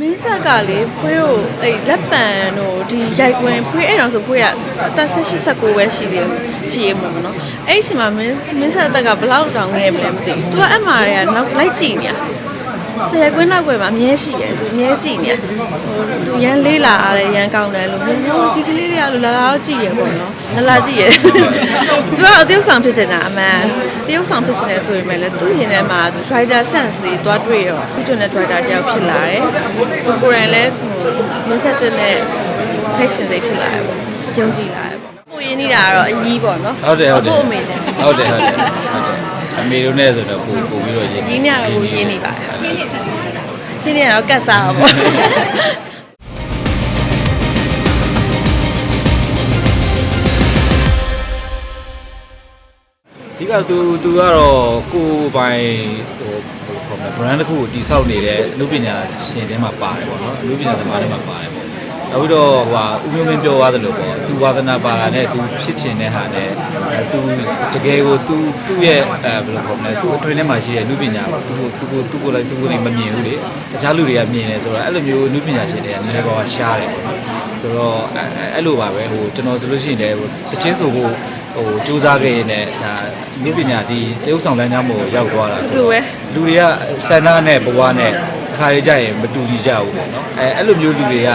မင်းဆက်ကလေဖွေးတို့အဲ့လက်ပံတို့ဒီရိုက်ကွင်းဖွေးအဲ့တော့ဆိုဖွေးကအသက်16 19ပဲရှိသေးတယ်ရှိရမှာမနော်အဲ့ဒီအချိန်မှာမင်းမင်းဆက်အသက်ကဘယ်လောက်တောင်ငယ်မလဲမသိဘူး तू ကအမှတွေကနောက်လိုက်ကြည့်နေ တရိုက်ကွင်းနောက်ွယ်မှာအမြဲရှိတယ်သူအမြဲကြည့်နေဟိုသူရန်လေးလာရတယ်ရန်ကောင်းတယ်လို့မင်းဟိုဒီကလေးတွေကလို့လာလာတော့ကြည့်ရပေါ့နော်လာလာကြည့်ရသူကအတယောက်ဆောင်ဖြစ်နေတာအမှန်တယောက်ဆောင်ဖြစ်နေတယ်ဆိုပေမဲ့လည်းသူ့ရင်ထဲမှာသူ driver sense တွေတွားတွေ့ရောသူကျွန်းတဲ့ driver တယောက်ဖြစ်လာတယ်ကိုကိုရန်လည်းဟိုမင်းဆက်တဲ့နဲ့ဖိတ်ချင်စိတ်ဖြစ်လာတယ်ပေါ့ယုံကြည်လာတယ်ပေါ့ကိုရင်းနေတာကတော့အကြီးပေါ့နော်ဟုတ်တယ်ဟုတ်တယ်ကိုအမေနဲ့ဟုတ်တယ်ဟုတ်တယ်ဟုတ်တယ် အမေတို့နဲ့ဆိုတော့ပို့ပို့ပြီးတော့ရေးကြီးနေရတော့ကိုရင်းနေပါတယ်ခင်းနေချက်ချက်ခင်းနေရတော့ကတ်စားပါပေါ့ အဓိကသူသူကတော့ကိုယ်ပိုင်ဟိုဟိုခေါ်မယ် brand တစ်ခုကိုတည်ဆောက်နေတဲ့အမှုပညာရှင်ထဲမှာပါတယ်ပေါ့နော်အမှုပညာသမားထဲမှာပါတယ်ပေါ့ နောက်ပြီးတော့ဟိုဟာဦးမျိုးမင်းပြောသွားသလိုပေါ့သူဝါသနာပါတာနဲ့သူဖြစ်ချင်တဲ့ဟာနဲ့အဲသူတကယ်ကိုသူသူ့ရဲ့အဲဘယ်လိုခေါ်မလဲသူအတွင်းထဲမှာရှိတဲ့အမှုပညာကိုသူကိုသူကိုသူကိုလည်းသူကိုလည်းမမြင်ဘူးလေတခြားလူတွေကမြင်တယ်ဆိုတော့အဲ့လိုမျိုးအမှုပညာရှင်တွေကနည်းနည်းပါးပါးရှားတယ်ပေါ့နော်ဆိုတော့အဲအဲ့လိုပါပဲဟိုကျွန်တော်ဆိုလို့ရှိရင်လည်းဟိုတချင်းဆိုဖို့ဟိုစူးစမ်းခဲ့ရင်လည်းဒါလူပညာဒီတရုပ်ဆောင်လမ်းကြောင်းကိုရောက်သွားတာဆိုတူပဲလူတွေကဆန္ဒနဲ့ဘဝနဲ့ ခါရကြရင်မတူညီကြဘူးပေါ့နော်အဲအဲ့လိုမျိုးလူတွေက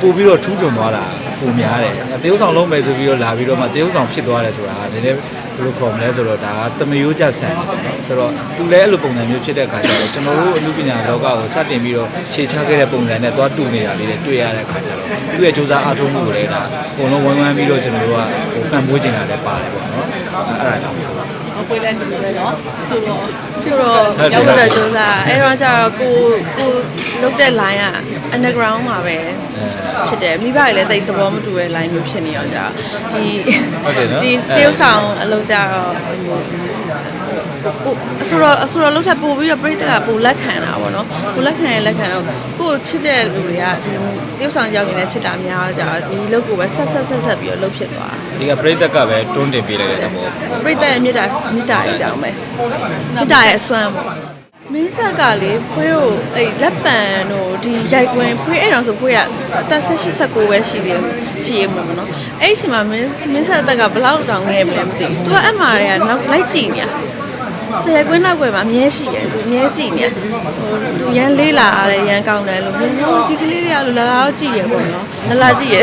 ပို့ပြီးတော့ထူးချွန်သွားတာပုံများတယ်တရုပ်ဆောင်လုံးမယ်ဆိုပြီးတော့လာပြီးတော့မှတရုပ်ဆောင်ဖြစ်သွားတယ်ဆိုတာနည်းနည်းဘယ်လိုခေါ်မလဲဆိုတော့ဒါကတမယိုးကြဆန်တယ်ပေါ့နော်ဆိုတော့သူလည်းအဲ့လိုပုံစံမျိုးဖြစ်တဲ့အခါကျတော့ကျွန်တော်တို့အမှုပညာလောကကိုစတင်ပြီးတော့ခြေချခဲ့တဲ့ပုံစံနဲ့သွားတူနေတာလေးတွေတွေ့ရတဲ့အခါကျတော့သူ့ရဲ့စူးစမ်းအားထုတ်မှုကိုလည်းဒါအကုန်လုံးဝိုင်းဝန်းပြီးတော့ကျွန်တော်တို့ကဟိုပံ့ပိုးချင်တာလည်းပါတယ်ပေါ့နော်အဲ့ဒါကြောင့်ဟို ပွေးတဲ့တူပဲเนาะဆိုတော့ ဆိုတော့ရောက်တော့ကြိုးစားအဲ့တော့ကျတော့ကိုကိုလုတ်တဲ့ line က underground မှာပဲဖြစ်တယ်မိဘတွေလည်းတိတ်သဘောမတူတဲ့ line မျိုးဖြစ်နေရောကြာဒီ ဟုတ်တယ်နော် ဒီတရုပ်ဆောင်အလုပ်ကြတော့ပိုအဆိုတော့အဆိုတော့လောက်ထပ်ပို့ပြီးတော့ပြိတ္တကပိုလက်ခံတာပေါ့နော်ပိုလက်ခံရင်လက်ခံတော့ကိုယ်ချစ်တဲ့လူတွေကဒီတရုပ်ဆောင်ရောက်နေတဲ့ချစ်တာများကြဒီလုပ်ကိုပဲဆက်ဆက်ဆက်ဆက်ပြီးတော့လုပ်ဖြစ်သွား ဒီကပရိသတ်ကပဲတွန်းတင်ပေးလိုက်တဲ့သဘောပြိတ္တရဲ့မေတ္တာမေတ္တာရဲ့အကြောင်းပဲမေတ္တာရဲ့အစွမ်းပေါ့မင်းဆက်ကလေဖွေးတို့အဲ့လက်ပံတို့ဒီရိုက်ကွင်းဖွေးအဲ့တော့ဆိုဖွေးကအသက်16 19ပဲရှိသေးတယ်ရှိရမှာမနော်အဲ့ဒီအချိန်မှာမင်းမင်းဆက်အသက်ကဘယ်လောက်တောင်ငယ်မလဲမသိဘူး तू ကအမှတွေကနောက်လိုက်ကြည့်နေ တရိုက်ကွင်းနောက်ွယ်မှာအမြဲရှိတယ်သူအမြဲကြည့်နေဟိုသူရန်လေးလာရတယ်ရန်ကောင်းတယ်လို့မင်းဟိုဒီကလေးတွေကလို့လာလာတော့ကြည့်ရပေါ့နော်လာလာကြည့်ရ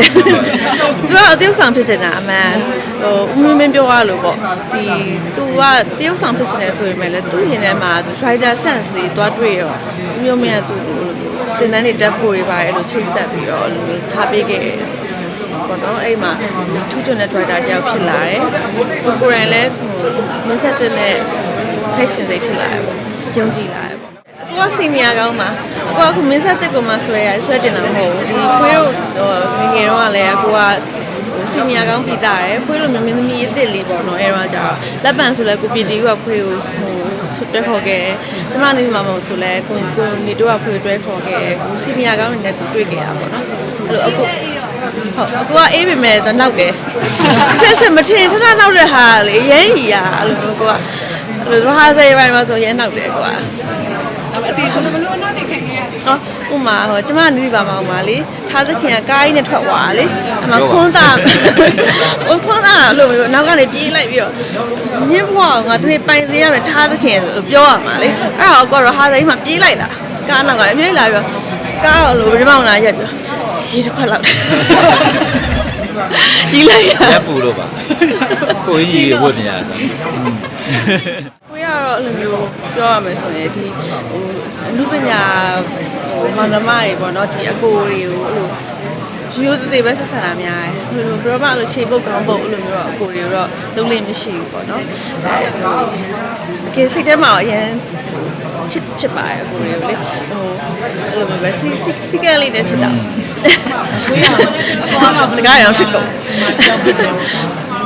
သူကအတယောက်ဆောင်ဖြစ်နေတာအမှန်ဟိုဦးမင်းမင်းပြောရလို့ပေါ့ဒီသူကတယောက်ဆောင်ဖြစ်နေတယ်ဆိုပေမဲ့လည်းသူ့ရင်ထဲမှာသူ driver sense တွေတွားတွေ့ရောဦးမျိုးမင်းကသူတင်တန်းတွေတက်ဖို့ရပါတယ်လို့ချိတ်ဆက်ပြီးတော့အဲ့လိုမျိုးထားပေးခဲ့တယ်ဆိုပေါ့နော်အဲ့မှာထူးချွန်တဲ့ driver တယောက်ဖြစ်လာတယ်ကိုကိုရန်လည်းဟိုမင်းဆက်တဲ့နဲ့ ဖိတ်ချင်စိတ်ဖြစ်လာတယ်ပေါ့ယုံကြည်လာတယ်ပေါ့အကူကစီနီယာကောင်းမှာအကူကခုမင်းဆက်တဲ့ကိုမှဆွဲရဆွဲတင်တာမဟုတ်ဘူးဒီခွေးတို့ဟိုငယ်ငယ်တော့ကလည်းအကူကစီနီယာကောင်းပြီးတာရယ်ဖွေးလို့မင်းသမီးအစ်စ်လေးပေါ့နော်အဲတော့ကျတော့လက်ပံဆိုလဲကိုပြည်တီကဖွေးကိုဟိုဆွတွဲခေါ်ခဲ့တယ်ကျမနေမှာမဟုတ်ဆိုလဲကိုကိုနေတော့ဖွေးတွဲခေါ်ခဲ့တယ်ကိုစီနီယာကောင်းနဲ့ကိုတွေ့ခဲ့တာပေါ့နော်အဲ့လိုအခုဟုတ်အကူကအေးပေမဲ့တော့နောက်တယ်ဆက်ဆက်မထင်ထထနောက်တဲ့ဟာလေရမ်းကြီးอ่ะအဲ့လိုမျိုးကိုက အဲ့လိုဟာစေးပိုင်းမှာဆိုရမ်းနောက်တယ်ကိုကအတေဘယ်လိုဘယ်လိုအနောက်နေခံခဲ့ရလဲအော်ဥမာဟိုကျမနေပါမောင်ပါလေထားသခင်ကကားကြီးနဲ့ထွက်သွားတာလေအမခွန်းသားဟိုခွန်းသားလို့မျိုးနောက်ကနေပြေးလိုက်ပြီးတော့မြင်းဘွားကငါဒီနေ့ပိုင်စေရမယ်ထားသခင်ဆိုပြောရမှာလေအဲ့တော့ကောတော့ဟာစိမ်းမှာပြေးလိုက်တာကားနောက်ကလည်းပြေးလာပြီးတော့ကားလို့ဒီမောင်လာရက်ပြီးရေတစ်ခွက်လောက်ကြီးလိုက်ရရက်ပူလို့ပါကိုကြီးကြီးဝတ်နေရတာ ကိုရတော့အဲ့လိုမျိုးပြောရမယ်ဆိုရင်ဒီဟိုအနုပညာဟိုမောင်နှမတွေပေါ့နော်ဒီအကိုတွေကိုအဲ့လိုရိုးသေးသေးပဲဆက်ဆံတာများတယ်ဟိုဘယ်တော့မှအဲ့လိုရှေ့ပုတ်ကောင်းပုတ်အဲ့လိုမျိုးတော့အကိုတွေတော့လုံးလိမ့်မရှိဘူးပေါ့နော်အဲတကယ်စိတ်ထဲမှာအရင်ချစ်ချစ်ပါတယ်အကိုတွေကိုလေဟိုအဲ့လိုမျိုးပဲစီစီစီကလေးနဲ့ချစ်တာကိုရအကောင်းကတကားရောချစ်ကုန်ကြောက်ပြီးတော့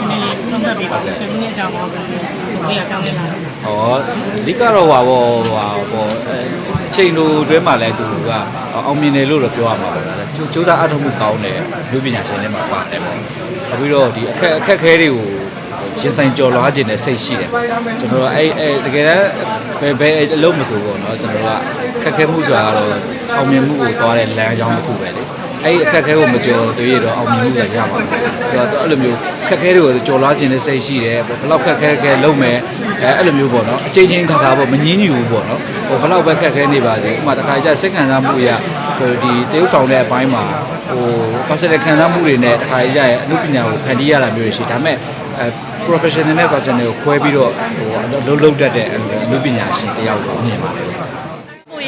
နည်းနည်းလုံးသက်ပြီးပါဆက်မင်းအကြောင်းပါ ဘယ်လိုပြောင်းလဲလာလဲဟောအဓိကတော့ဟာဘောဟာဘောအဲအချိန်တို့အတွင်းမှာလည်းသူကအောင်မြင်တယ်လို့တော့ပြောရမှာပါလားစူးစမ်းအထောက်မှုကောင်းတယ်လူပညာရှင်တွေမှာပါတယ်ပေါ့နောက်ပြီးတော့ဒီအခက်အခက်ခဲတွေကိုဟိုရင်ဆိုင်ကြော်လွားခြင်းနဲ့စိတ်ရှိတယ်ကျွန်တော်တို့အဲ့အဲ့တကယ်တမ်းဘယ်ဘယ်အလုပ်မဆိုပေါ့နော်ကျွန်တော်တို့ကခက်ခဲမှုဆိုတာကတော့အောင်မြင်မှုကိုသွားတဲ့လမ်းကြောင်းတစ်ခုပဲလေ အဲ့အခက်ခဲကိုမကြော်တွေ့ရတော့အောင်မြင်မှုလည်းရပါဘူး။ဆိုတော့အဲ့လိုမျိုးခက်ခဲတွေကိုကြော်လွားခြင်းနဲ့စိတ်ရှိတယ်။ဘယ်လောက်ခက်ခဲခဲလုပ်မယ်အဲအဲ့လိုမျိုးပေါ့နော်။အချိန်ချင်းခါခါပေါ့မငင်းညူဘူးပေါ့နော်။ဟိုဘယ်လောက်ပဲခက်ခဲနေပါစေ။ဥပမာတစ်ခါကျစိတ်ခံစားမှုအရဟိုဒီတရုပ်ဆောင်တဲ့အပိုင်းမှာဟို personal ခံစားမှုတွေနဲ့တစ်ခါကျရင်အမှုပညာကိုဖန်တီးရတာမျိုးတွေရှိ။ဒါပေမဲ့အဲ professional နဲ့ personal ကိုခွဲပြီးတော့ဟိုလုံးလုံးတတ်တဲ့အမှုပညာရှင်တယောက်ကိုမြင်ပါတယ်။ကိုရ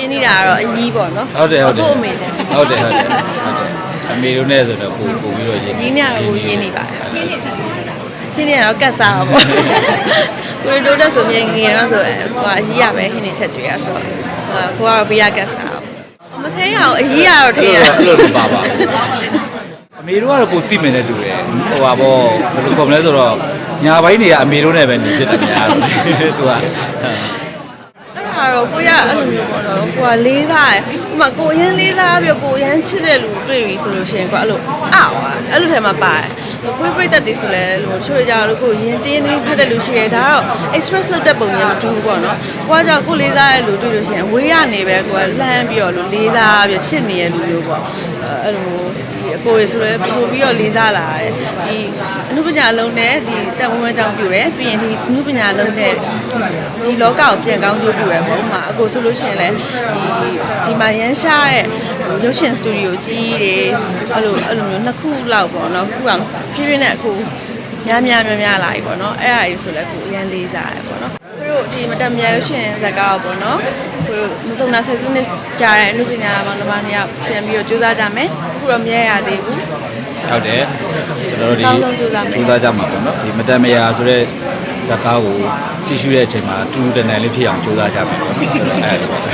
င်းနေတာကတော့အကြီးပေါ့နော်ဟုတ်တယ်ဟုတ်တယ်အခုအမေလည်းဟုတ်တယ်ဟုတ်တယ်ဟုတ်တယ်အမေတို့နဲ့ဆိုတော့ပို့ပို့ပြီးတော့ရင်းကြီးနေတော့ကိုရင်းနေပါတယ်ခင်းနေချက်ချင်းခင်းနေတော့ကတ်စားပါပေါ့ကိုရတိုးတက်ဆိုမြင်ငယ်တော့ဆိုဟိုအကြီးရပဲခင်းနေချက်ကြွေရဆိုတော့ကိုကတော့ပြရကတ်စားမထဲရအောင်အကြီးရတော့ထဲရအဲ့လိုတော့ပါပါအမေတို့ကတော့ပိုတိမယ်နဲ့တူတယ်ဟိုပါဘောဘယ်လိုခေါ်မလဲဆိုတော့ညာဘိုင်းတွေကအမေတို့နဲ့ပဲနေဖြစ်တယ်များတယ်သူက အဲ့ဒါတော့ကိုရအဲ့လိုမျိုးပေါ့နော်ကိုကလေးစားတယ်ဥပမာကိုရင်းလေးစားပြီးကိုရင်းချစ်တဲ့လူတွေ့ပြီဆိုလို့ရှိရင်ကိုအဲ့လိုအော်အဲ့လိုထဲမှာပါတယ်ဖွေးပိတ်သက်တွေဆိုလဲလို့ချွေကြလို့ကိုရင်းတင်းတင်းဖတ်တဲ့လူရှိရဲဒါတော့ express လုပ်တဲ့ပုံစံမတူဘူးပေါ့နော်ကိုကကြောင့်ကိုလေးစားတဲ့လူတွေ့လို့ရှိရင်ဝေးရနေပဲကိုကလှမ်းပြီးတော့လို့လေးစားပြီးချစ်နေတဲ့လူမျိုးပေါ့ အဲ့လိုဒီအကိုရဆိုလဲပို့ပြီးတော့လေးစားလာတယ်ဒီအနုပညာလုံးနဲ့ဒီတန်ဝဲဝဲတောင်းပြတယ်ပြီးရင်ဒီအနုပညာလုံးနဲ့ဒီလောကကိုပြန်ကောင်းကျိုးပြရပေါ့ဥပမာအကိုဆိုလို့ရှိရင်လဲဒီဒီမှာရန်ရှားရဲ့ဟိုရုပ်ရှင်စတူဒီယိုကြီးတွေအဲ့လိုအဲ့လိုမျိုးနှစ်ခုလောက်ပေါ့နော်ခုအောင်ဖြည်းဖြည်းနဲ့အခုများများများများလာပြီပေါ့နော်အဲ့အရာကြီးဆိုလဲကိုအရန်လေးစားရပေါ့နော်သူ တို့ဒီမတန်မြရုပ်ရှင်ဇာတ်ကားပေါ့နော်သူတို့မစုံနာဆက်စုနဲ့ကြားတဲ့အနုပညာမောင်နှမတွေကပြန်ပြီးတော့ကြိုးစားကြမယ်အခုတော့မြဲရသေးဘူးဟုတ်တယ်ကျွန်တော်တို့ဒီကောင်းဆုံးကြိုးစားမယ်ကြိုးစားကြမှာပေါ့နော်ဒီမတန်မယာဆိုတဲ့ဇာတ်ကားကိုကြည့်ရှုတဲ့အချိန်မှာတူတူတန်တန်လေးဖြစ်အောင်ကြိုးစားကြမှာပေါ့နော်အဲ့ဒါလေးပါပဲ